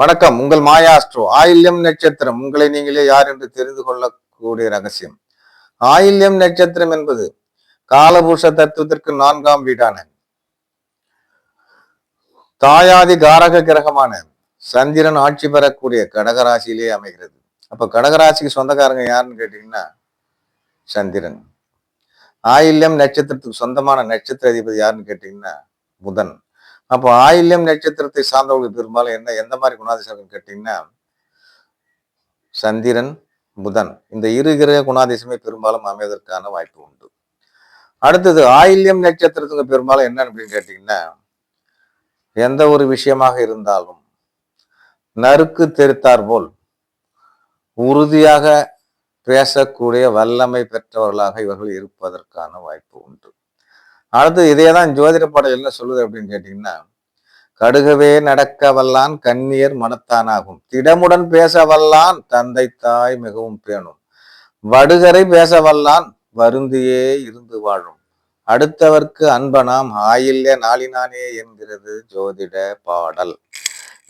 வணக்கம். உங்கள் மாயாஸ்ட்ரோ ஆயில்யம் நட்சத்திரம். உங்களை நீங்களே யார் என்று தெரிந்து கொள்ளக்கூடிய ரகசியம். ஆயில்யம் நட்சத்திரம் என்பது காலபூஷ தத்துவத்திற்கு நான்காம் வீடான தாயாதி காரக கிரகமான சந்திரன் ஆட்சி பெறக்கூடிய கடகராசியிலே அமைகிறது. அப்ப கடகராசிக்கு சொந்தக்காரங்க யாருன்னு கேட்டீங்கன்னா சந்திரன். ஆயில்யம் நட்சத்திரத்துக்கு சொந்தமான நட்சத்திர அதிபதி யாருன்னு கேட்டீங்கன்னா புதன். அப்போ ஆயில்யம் நட்சத்திரத்தை சார்ந்தவர்கள் பெரும்பாலும் என்ன எந்த மாதிரி குணாதிசயம் கேட்டீங்கன்னா சந்திரன் புதன் இந்த இரு கிரக குணாதிசயமே பெரும்பாலும் அமைவதற்கான வாய்ப்பு உண்டு. அடுத்தது ஆயில்யம் நட்சத்திரத்துக்கு பெரும்பாலும் என்ன அப்படின்னு கேட்டீங்கன்னா எந்த ஒரு விஷயமாக இருந்தாலும் நறுக்கு தெரித்தார் போல் உறுதியாக பேசக்கூடிய வல்லமை பெற்றவர்களாக இவர்கள் இருப்பதற்கான வாய்ப்பு உண்டு. அடுத்து இதே தான் ஜோதிட பாடல் என்ன சொல்லுது அப்படின்னு கேட்டீங்கன்னா கடுகவே நடக்க வல்லான் கண்ணியர் மனத்தானாகும். திடமுடன் பேச வல்லான் தந்தை தாய் மிகவும் பேணும். வடுகரை பேச வல்லான் வருந்தியே இருந்து வாழும். அடுத்தவர்க்கு அன்பனாம் ஆயில்ய நாளினானே என்கிறது ஜோதிட பாடல்.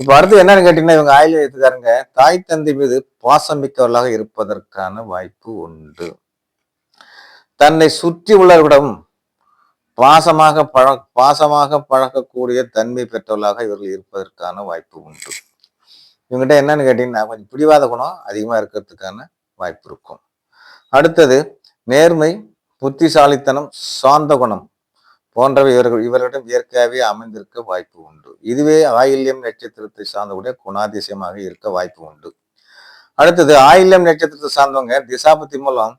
இப்போ அடுத்து என்னன்னு கேட்டீங்கன்னா இவங்க ஆயில்ய எழுத்துக்காரங்க தாய் தந்தை மீது பாசம் மிக்கவர்களாக இருப்பதற்கான வாய்ப்பு உண்டு. தன்னை சுற்றி உள்ளவர்களிடம் பாசமாக பழ பாசமாக பழகக்கூடிய தன்மை பெற்றவர்களாக இவர்கள் இருப்பதற்கான வாய்ப்பு உண்டு. இவங்ககிட்ட என்னன்னு கேட்டீங்கன்னா கொஞ்சம் பிடிவாத குணம் அதிகமாக இருக்கிறதுக்கான வாய்ப்பு இருக்கும். அடுத்தது நேர்மை புத்திசாலித்தனம் சாந்த குணம் போன்றவை இவர்கள் இவர்களிடம் இயற்கையாகவே அமைந்திருக்க வாய்ப்பு உண்டு. இதுவே ஆயில்யம் நட்சத்திரத்தை சார்ந்தவுடைய குணாதிசயமாக இருக்க வாய்ப்பு உண்டு. அடுத்தது ஆயில்யம் நட்சத்திரத்தை சார்ந்தவங்க திசாபத்தி மூலம்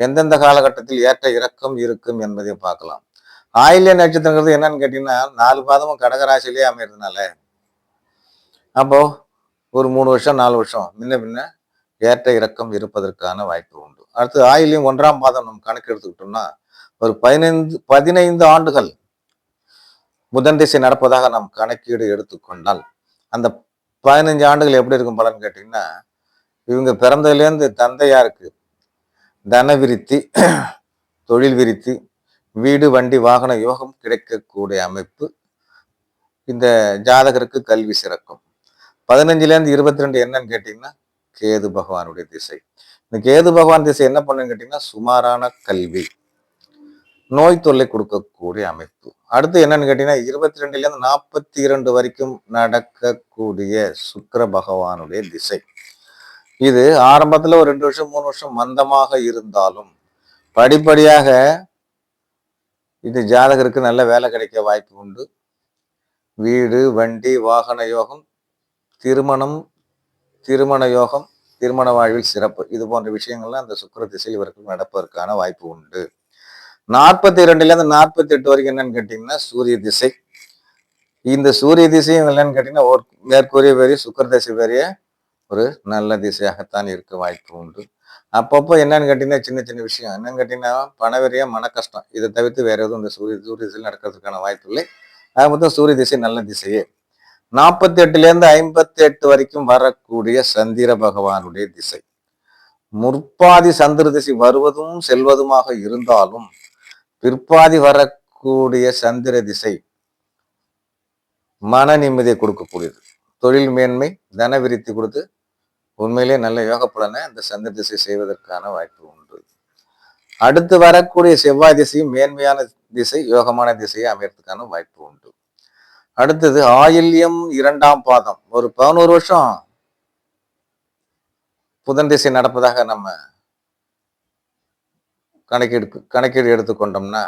எந்தெந்த காலகட்டத்தில் ஏற்ற இறக்கம் இருக்கும் என்பதை பார்க்கலாம். ஆயில்ய நட்சத்திரங்கிறது என்னன்னு கேட்டீங்கன்னா நாலு பாதமும் கடகராசிலேயே அமையிறதுனால. அப்போ ஒரு மூணு வருஷம் நாலு வருஷம் முன்ன பின்ன ஏற்ற இறக்கம் இருப்பதற்கான வாய்ப்பு உண்டு. அடுத்து ஆயிலையும் ஒன்றாம் பாதம் நம்ம கணக்கு எடுத்துக்கிட்டோம்னா ஒரு பதினைந்து பதினைந்து ஆண்டுகள் புதன் திசை நடப்பதாக நாம் கணக்கீடு எடுத்துக்கொண்டால் அந்த பதினஞ்சு ஆண்டுகள் எப்படி இருக்கும் பலன் கேட்டிங்கன்னா இவங்க பிறந்ததுலேருந்து தந்தையாருக்கு தன விருத்தி தொழில் விருத்தி வீடு வண்டி வாகன யோகம் கிடைக்கக்கூடிய அமைப்பு. இந்த ஜாதகருக்கு கல்வி சிறக்கும். பதினஞ்சுலேருந்து இருபத்தி ரெண்டு என்னன்னு கேட்டிங்கன்னா கேது பகவானுடைய திசை. இந்த கேது பகவான் திசை என்ன பண்ணுன்னு கேட்டிங்கன்னா சுமாரான கல்வி. நோய் தொல்லை கொடுக்கக்கூடிய அமைப்பு. அடுத்து என்னன்னு கேட்டீங்கன்னா இருபத்தி ரெண்டுலேருந்து நாற்பத்தி இரண்டு வரைக்கும் நடக்கக்கூடிய சுக்கர பகவானுடைய திசை. இது ஆரம்பத்துல ஒரு ரெண்டு வருஷம் மூணு வருஷம் மந்தமாக இருந்தாலும் படிப்படியாக இது ஜாதகருக்கு நல்ல வேலை கிடைக்க வாய்ப்பு உண்டு. வீடு வண்டி வாகன யோகம் திருமணம் திருமண யோகம் திருமண வாழ்வில் சிறப்பு. இது போன்ற விஷயங்கள்லாம் அந்த சுக்கர திசையில் இவருக்கு நடப்பதற்கான வாய்ப்பு உண்டு. நாற்பத்தி ரெண்டுலேருந்து நாற்பத்தி எட்டு வரைக்கும் என்னன்னு கேட்டிங்கன்னா சூரிய திசை. இந்த சூரிய திசையும் என்னன்னு கேட்டிங்கன்னா ஒரு மேற்கூறிய பெரிய சுக்கர திசை பெரிய ஒரு நல்ல திசையாகத்தான் இருக்க வாய்ப்பு உண்டு. அப்பப்போ என்னன்னு கேட்டிங்கன்னா சின்ன சின்ன விஷயம். என்னன்னு கேட்டிங்கன்னா பணவெறியா மன கஷ்டம். இதை தவிர்த்து வேற எதுவும் இந்த சூரிய சூரிய திசையில் நடக்கிறதுக்கான வாய்ப்பு இல்லை. அது மொத்தம் சூரிய திசை நல்ல திசையே. நாற்பத்தி எட்டுலேருந்து ஐம்பத்தி எட்டு வரைக்கும் வரக்கூடிய சந்திர பகவானுடைய திசை. முற்பாதி சந்திர திசை வருவதும் செல்வதுமாக இருந்தாலும் பிற்பாதி வரக்கூடிய சந்திர திசை மன நிம்மதியை கொடுக்கக்கூடியது. தொழில் மேன்மை தன விருத்தி கொடுத்து உண்மையிலே நல்ல யோக பலனை அந்த சந்திர திசை செய்வதற்கான வாய்ப்பு உண்டு. அடுத்து வரக்கூடிய செவ்வாய் திசையும் மேன்மையான திசை யோகமான திசையை அமையறதுக்கான வாய்ப்பு உண்டு. அடுத்தது ஆயில்யம் இரண்டாம் பாதம். ஒரு பதினோரு வருஷம் புதன் திசை நடப்பதாக நம்ம கணக்கெடு கணக்கீடு எடுத்துக்கொண்டோம்னா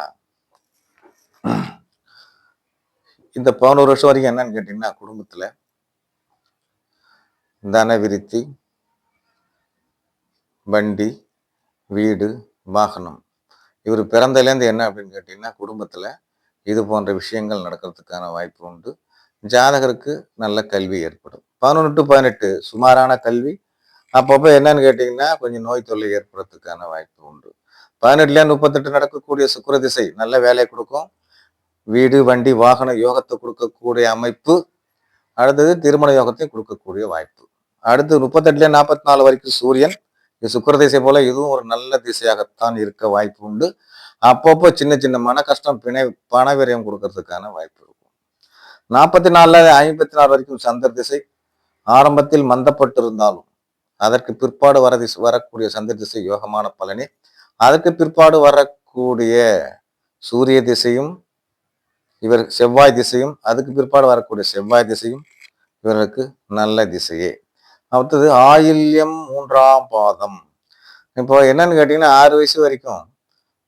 இந்த பதினோரு வருஷம் வரைக்கும் என்னன்னு கேட்டீங்கன்னா குடும்பத்தில் தன விருத்தி வண்டி வீடு வாகனம். இவர் பிறந்ததுலேருந்து என்ன அப்படின்னு கேட்டிங்கன்னா குடும்பத்தில் இது போன்ற விஷயங்கள் நடக்கிறதுக்கான வாய்ப்பு உண்டு. ஜாதகருக்கு நல்ல கல்வி ஏற்படும். பதினொன்று டு பதினெட்டு சுமாரான கல்வி. அப்பப்போ என்னன்னு கேட்டிங்கன்னா கொஞ்சம் நோய் தொல்லை ஏற்படுறதுக்கான வாய்ப்பு உண்டு. பதினெட்டுலேருந்து முப்பத்தெட்டு நடக்கக்கூடிய சுக்கர திசை நல்ல வேலையை கொடுக்கும். வீடு வண்டி வாகன யோகத்தை கொடுக்கக்கூடிய அமைப்பு. அடுத்தது திருமண யோகத்தையும் கொடுக்கக்கூடிய வாய்ப்பு. அடுத்து முப்பத்தெட்டுலேருந்து நாற்பத்தி நாலு வரைக்கும் சூரியன். இது சுக்கர திசை போல இதுவும் ஒரு நல்ல திசையாகத்தான் இருக்க வாய்ப்பு உண்டு. அப்பப்போ சின்ன சின்ன மன கஷ்டம் பிணை பண விரயம் கொடுக்கறதுக்கான வாய்ப்பு இருக்கும். நாற்பத்தி நாலுல ஐம்பத்தி நாலு வரைக்கும் சந்திர திசை ஆரம்பத்தில் மந்தப்பட்டிருந்தாலும் அதற்கு பிற்பாடு வர திசை வரக்கூடிய சந்திர திசை யோகமான பலனே. அதற்கு பிற்பாடு வரக்கூடிய சூரிய திசையும் இவர் செவ்வாய் திசையும் அதுக்கு பிற்பாடு வரக்கூடிய செவ்வாய் திசையும் இவருக்கு நல்ல திசையே. அடுத்தது ஆயில்யம் மூன்றாம் பாதம். இப்போ என்னன்னு கேட்டிங்கன்னா ஆறு வயசு வரைக்கும்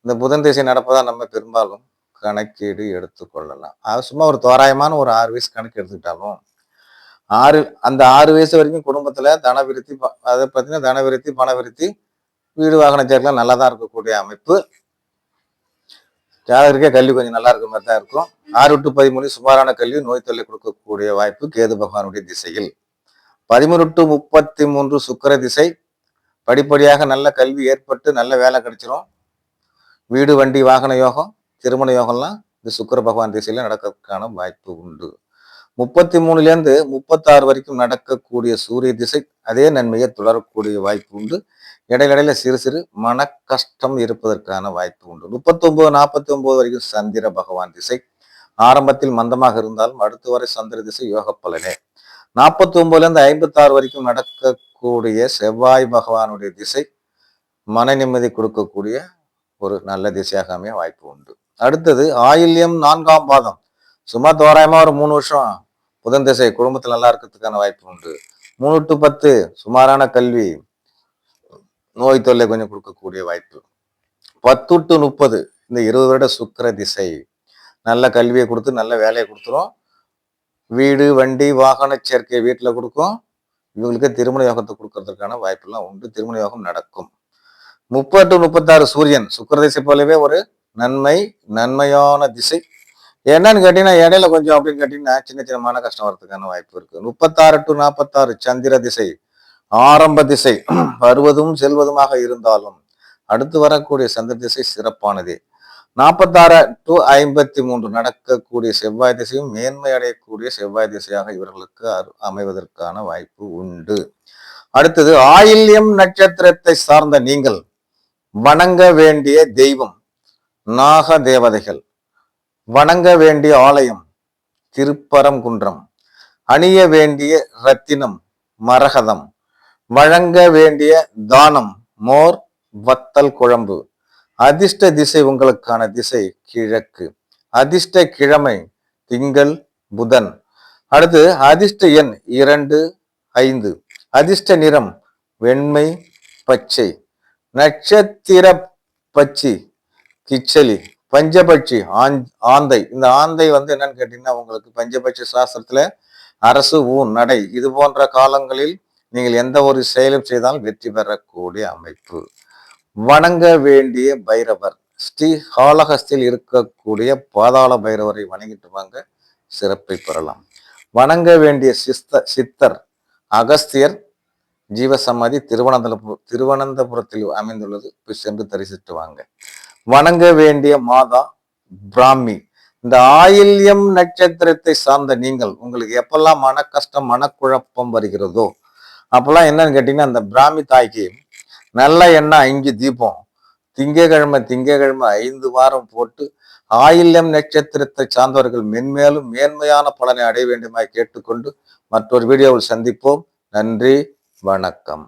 இந்த புதன் திசை நடப்பதான் நம்ம பெரும்பாலும் கணக்கீடு எடுத்துக்கொள்ளலாம் அது சும்மா ஒரு தோராயமான ஒரு ஆறு வயசு கணக்கு எடுத்துக்கிட்டாலும் ஆறு அந்த ஆறு வயசு வரைக்கும் குடும்பத்தில் தனவிருத்தி ப- அதை பார்த்தீங்கன்னா தனவிருத்தி பணவிருத்தி வீடு வாகன சேர்க்கலாம் நல்லா தான் இருக்கக்கூடிய அமைப்பு. ஜாதகருக்கே கல்வி கொஞ்சம் நல்லா இருக்கிற மாதிரி தான் இருக்கும். ஆறு டு பதிமூணு சுமாரான கல்வி நோய் தொல்லை கொடுக்கக்கூடிய வாய்ப்பு கேது பகவானுடைய திசையில். பதிமூணு டு முப்பத்தி மூன்று சுக்கிர திசை படிப்படியாக நல்ல கல்வி ஏற்பட்டு நல்ல வேலை கிடைச்சிரும். வீடு வண்டி வாகன யோகம் திருமண யோகம்லாம் இந்த சுக்கிர பகவான் திசையில நடக்கிறதுக்கான வாய்ப்பு உண்டு. முப்பத்தி மூணுலேருந்து முப்பத்தாறு வரைக்கும் நடக்கக்கூடிய சூரிய திசை அதே நன்மையை தொடரக்கூடிய வாய்ப்பு உண்டு. இடையிடையில சிறு சிறு மன கஷ்டம் இருப்பதற்கான வாய்ப்பு உண்டு. முப்பத்தொம்போது நாற்பத்தி ஒன்பது வரைக்கும் சந்திர பகவான் திசை. ஆரம்பத்தில் மந்தமாக இருந்தாலும் அடுத்து வரை சந்திர திசை யோக பலனே நாற்பத்தி ஒன்பதுலேருந்து ஐம்பத்தாறு வரைக்கும் நடக்கக்கூடிய செவ்வாய் பகவானுடைய திசை மன நிம்மதி கொடுக்கக்கூடிய ஒரு நல்ல திசையாக அமைய வாய்ப்பு உண்டு. அடுத்தது ஆயில்யம் நான்காம் பாதம். சும்மா தோராயமாக ஒரு மூணு வருஷம் புதன் திசை குடும்பத்தில் நல்லா இருக்கிறதுக்கான வாய்ப்பு உண்டு. மூணு டு பத்து சுமாரான கல்வி நோய் தொல்லை கொஞ்சம் கொடுக்கக்கூடிய வாய்ப்பு. பத்து டு முப்பது இந்த இருபது வருட சுக்கிர திசை. நல்ல கல்வியை கொடுத்து நல்ல வேலையை கொடுத்துரும். வீடு வண்டி வாகன சேர்க்கை வீட்டில் கொடுக்கும். இவங்களுக்கு திருமண யோகத்தை கொடுக்கறதுக்கான வாய்ப்பெல்லாம் உண்டு. திருமண யோகம் நடக்கும். முப்பது டு முப்பத்தாறு சூரியன். சுக்கிர திசை போலவே ஒரு நன்மை நன்மையான திசை. என்னன்னு கேட்டீங்கன்னா இடையில கொஞ்சம் அப்படின்னு கேட்டீங்கன்னா சின்ன சின்னமான கஷ்டம் வரதுக்கான வாய்ப்பு இருக்கு. முப்பத்தாறு டு நாற்பத்தாறு சந்திர திசை ஆரம்ப திசை. வருவதும் செல்வதுமாக இருந்தாலும் அடுத்து வரக்கூடிய சந்திர திசை சிறப்பானது. நாற்பத்தாறு டு ஐம்பத்தி மூன்று நடக்கக்கூடிய செவ்வாய் திசையும் மேன்மை அடையக்கூடிய செவ்வாய் திசையாக இவர்களுக்கு அமைவதற்கான வாய்ப்பு உண்டு. அடுத்தது ஆயில்யம் நட்சத்திரத்தை சார்ந்த நீங்கள் வணங்க வேண்டிய தெய்வம் நாக தேவதைகள். வணங்க வேண்டிய ஆலயம் திருப்பரங்குன்றம். அணிய வேண்டிய ரத்தினம் மரகதம். வழங்க வேண்டிய தானம் மோர் வத்தல் குழம்பு. அதிர்ஷ்ட திசை உங்களுக்கான திசை கிழக்கு. அதிர்ஷ்ட கிழமை திங்கள் புதன். அடுத்து அதிர்ஷ்ட எண் இரண்டு ஐந்து. அதிர்ஷ்ட நிறம் வெண்மை பச்சை. நட்சத்திர பச்சி கிச்சலி. பஞ்சபட்சி ஆந் ஆந்தை. இந்த ஆந்தை வந்து என்னன்னு கேட்டீங்கன்னா உங்களுக்கு பஞ்சபட்சி சாஸ்திரத்துல அரசு ஊன் நடை இது போன்ற காலங்களில் நீங்கள் எந்த ஒரு செயலும் செய்தாலும் வெற்றி பெறக்கூடிய அமைப்பு. வணங்க வேண்டிய பைரவர். ஸ்ரீ காளஹஸ்தில் இருக்கக்கூடிய பாதாள பைரவரை வணங்கிட்டு வாங்க. சிறப்பை பெறலாம். வணங்க வேண்டிய சிஸ்த சித்தர் அகஸ்தியர் ஜீவசமாதி திருவனந்தபுரம் திருவனந்தபுரத்தில் அமைந்துள்ளது. போய் சென்று தரிசித்து வாங்க. வணங்க வேண்டிய மாதா பிராமி இந்த ஆயில்யம் நட்சத்திரத்தை சார்ந்த நீங்கள் உங்களுக்கு எப்பெல்லாம் மன கஷ்டம் மனக்குழப்பம் வருகிறதோ அப்பெல்லாம் என்னன்னு கேட்டீங்கன்னா அந்த பிராமி தாய்க்கு நல்ல எண்ணெய் அஞ்சு தீபம். திங்கக்கிழமை திங்கக்கிழமை ஐந்து வாரம் போட்டு ஆயில்யம் நட்சத்திரத்தை சார்ந்தவர்கள் மென்மேலும் மேன்மையான பலனை அடைய வேண்டுமாய் கேட்டுக்கொண்டு மற்றொரு வீடியோவில் சந்திப்போம். நன்றி வணக்கம்.